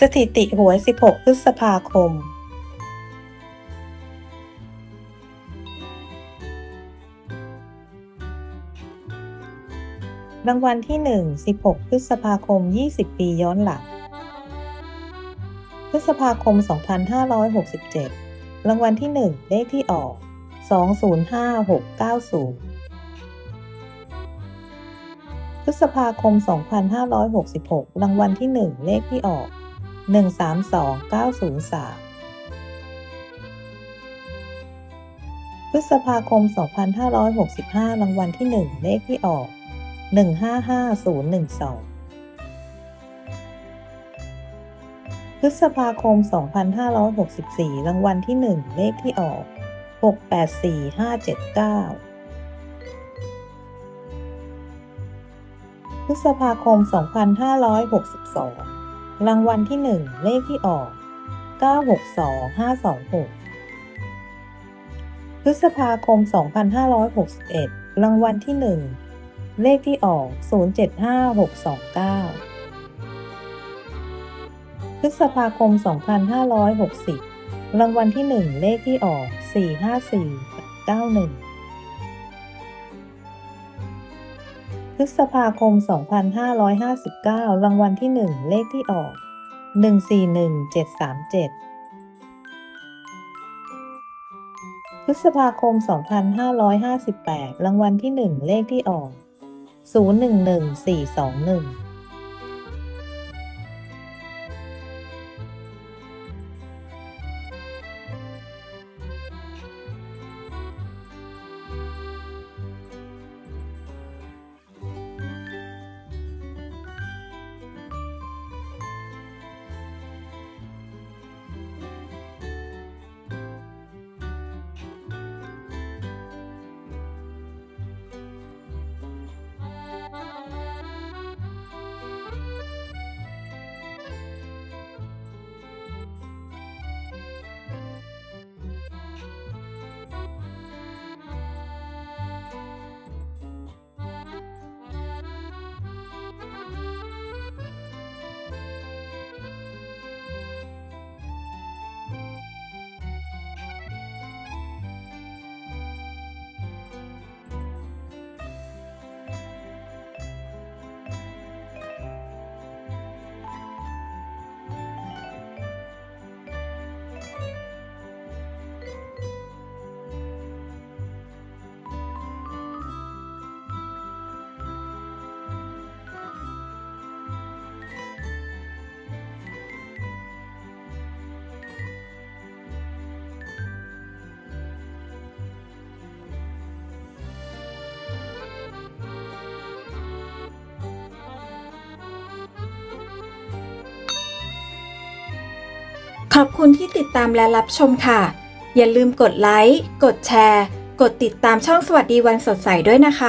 สถิติหวย 16 พฤษภาคม รางวัลที่ 1 16 พฤษภาคม 20 ปีย้อนหลัง พฤษภาคม 2567 รางวัลที่ 1 เลขที่ออก 205690 พฤษภาคม 2566 รางวัลที่ 1 เลขที่ออก 132903 พฤษภาคม 2565 รางวัลที่ 1 เลขที่ออก 155012พฤษภาคม 2564 รางวัลที่ 1 เลขที่ออก 684579 พฤษภาคม 2562 รางวัลที่ 1 เลขที่ออก 962526 พฤษภาคม 2561 รางวัลที่ 1 เลขที่ออก 075629 พฤษภาคม 2560 รางวัลที่ 1 เลขที่ออก 45491 พฤษภาคม 2559 รางวัลที่ 1 เลขที่ออก 141737 พฤษภาคม 2558 รางวัลที่ 1 เลขที่ออก 011421 ขอบคุณที่ติดตามและรับชมค่ะ อย่าลืมกดไลค์ กดแชร์ กดติดตามช่องสวัสดีวันสดใสด้วยนะคะ